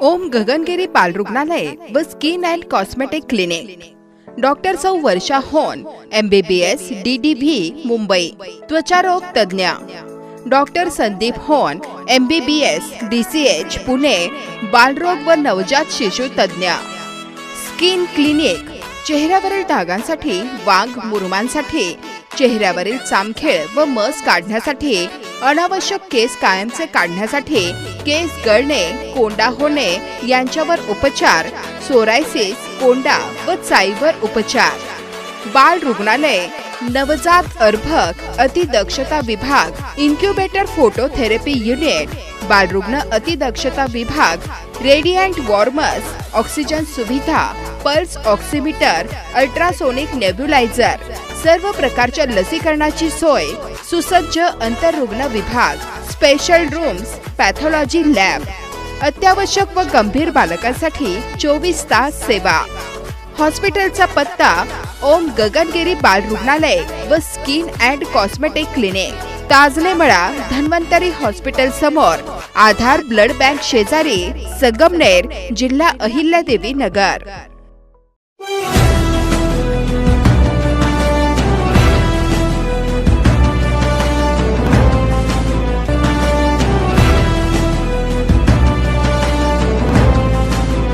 ओम गगनगिरी बाल रुग्णालय व skin and cosmetic clinic. Doctor सौ Varsha Hon M B B S D D V Mumbai. त्वचारोग तज्ज्ञ. Doctor Sandeep Hon M B B S D C H Pune. बालरोग व नवजात शिशु तज्ज्ञ. Skin clinic. चेहऱ्यावरील डागांसाठी वाघ मुरमांसाठी. चेहऱ्यावरील चामखेळ व मस काढण्यासाठी. अनावश्यक केस कायमचे काढण्यासाठी. केस गळणे कोंडा होणे यांच्यावर उपचार सोरायसिस कोंडा व चाईवर उपचार. बाल रुग्णालय नवजात अर्भक अतिदक्षता विभाग इन्क्युबेटर फोटोथेरपी युनिट बालरुग्ण अतिदक्षता विभाग रेडियंट वॉर्मर्स ऑक्सिजन सुविधा पल्स ऑक्सिमीटर अल्ट्रासोनिक नेब्युलायझर. सर्व प्रकारच्या लसीकरणाची सोय सुसज्ज अंतररुग्ण विभाग स्पेशल रूम्स पॅथॉलॉजी लॅब अत्यावश्यक व गंभीर बालकांसाठी चोवीस तास सेवा. हॉस्पिटलचा पत्ता ओम गगनगिरी बाल रुग्णालय व skin and cosmetic clinic Tajlemala Dhanvantari hospital समोर. आधार ब्लड बँक शेजारी संगमनेर जिल्हा अहिल्यादेवी नगर.